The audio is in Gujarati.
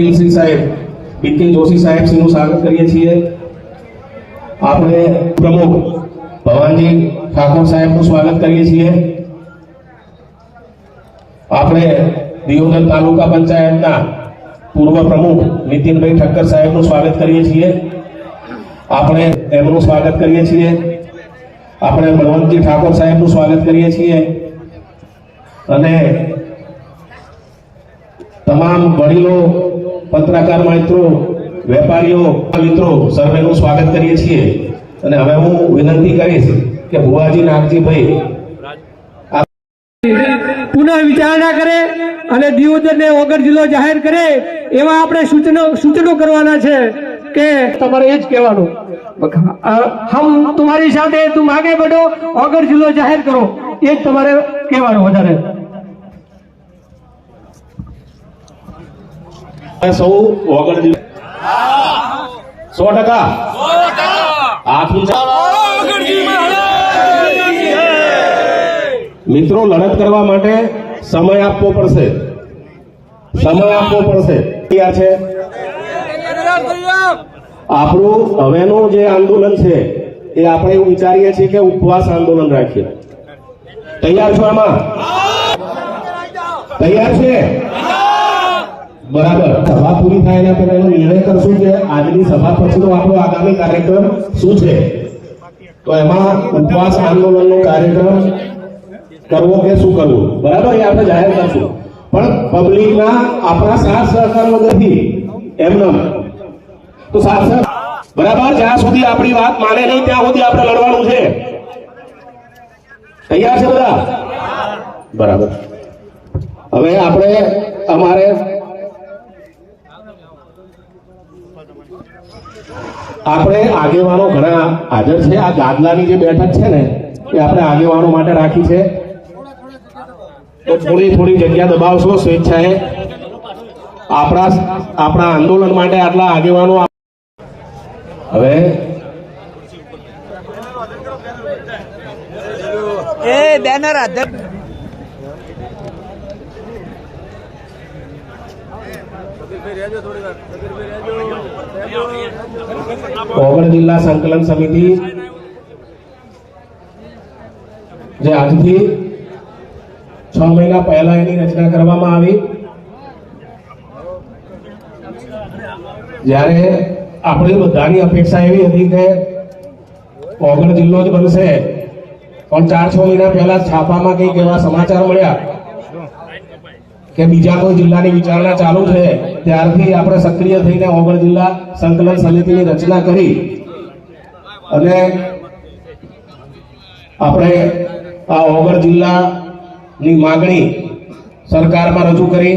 શ્રી સાહેબ બીકે જોશી સાહેબ શ્રીનું સ્વાગત કરીએ છીએ. આપણે પ્રમુખ ભવાનજી ઠાકોર સાહેબનું સ્વાગત કરીએ છીએ. આપણે દિયોદર તાલુકા પંચાયતના પૂર્વ પ્રમુખ નીતિનભાઈ ઠક્કર સાહેબનું સ્વાગત કરીએ છીએ. આપણે એમનું સ્વાગત કરીએ છીએ. આપણે બળવંતજી ઠાકોર સાહેબનું સ્વાગત કરીએ છીએ. અને તમામ વડીલો પત્રકાર મિત્રો, વેપારીઓ, મિત્રો, સર્વેનું સ્વાગત કરીએ છીએ. અને હવે હું વિનંતી કરીશ કે ભુવાજી નાગજીભાઈ પુનઃ વિચારણા કરે અને દિયોદરને વગર જિલ્લો જાહેર કરે, એવા આપણે સૂચનો સૂચનો કરવાના છે કે તમારે એ જ કહેવાનું. હમ તમારી સાથે તું આગે બઢો વગર જિલ્લો જાહેર કરો. એ જ તમારે કહેવાનું વધારે. સૌ વગર સો ટકા હાથ મિત્રો લડત કરવા માટે સમય આપવો પડશે સમય આપવો પડશે તૈયાર છે આપણું હવેનું જે આંદોલન છે એ આપણે એવું વિચારીએ છીએ કે ઉપવાસ આંદોલન રાખીએ તૈયાર છો આમાં તૈયાર છે બરાબર. સભા પૂરી થાય એના પહેલા એનો નિર્ણય કરશું કે આજની સભા પછીનો આપણો આગામી કાર્યક્રમ શું છે. તો એમાં ઉપવાસ આંદોલનનો કાર્યક્રમ કરવો કે શું કરવું? બરાબર, એ આપણે જાહેર કરશું. પણ પબ્લિકના આપણા સાથ સહકાર વગરથી એમને તો સાથ સહકાર બરાબર, જ્યાં સુધી આપણી વાત માને નહીં, ત્યાં સુધી આપણે લડવાનું છે. તૈયાર છે બધા? બરાબર. હવે આપણે અમારે આપણે આગેવાનો ઘણા હાજર છે. આ ગાદલાની જે બેઠક છે ને એ આપણે આગેવાનો માટે રાખી છે. તો થોડી થોડી જગ્યા દબાવશો સ્વેચ્છાએ. આપણા આપણા આંદોલન માટે આટલા આગેવાનો હવે એ બેનર અધ્યક્ષ. ઓગણ જિલ્લા સંકલન સમિતિ જે આજથી છ મહિના પહેલા એની રચના કરવામાં આવી. જ્યારે આપણે બધાની અપેક્ષા એવી હતી કે ઓગણ જિલ્લો જ બનશે, પણ ચાર છ મહિના પહેલા છાપામાં કંઈક એવા સમાચાર મળ્યા. કે બીજા કોઈ જિલ્લાની વિચારણા ચાલુ છે, ત્યારથી આપણે સક્રિય થઈને ઓગણ જિલ્લા સંકલન સમિતિની રચના કરી અને આપણે આ ઓગણ જિલ્લાની માગણી સરકારમાં રજૂ કરી.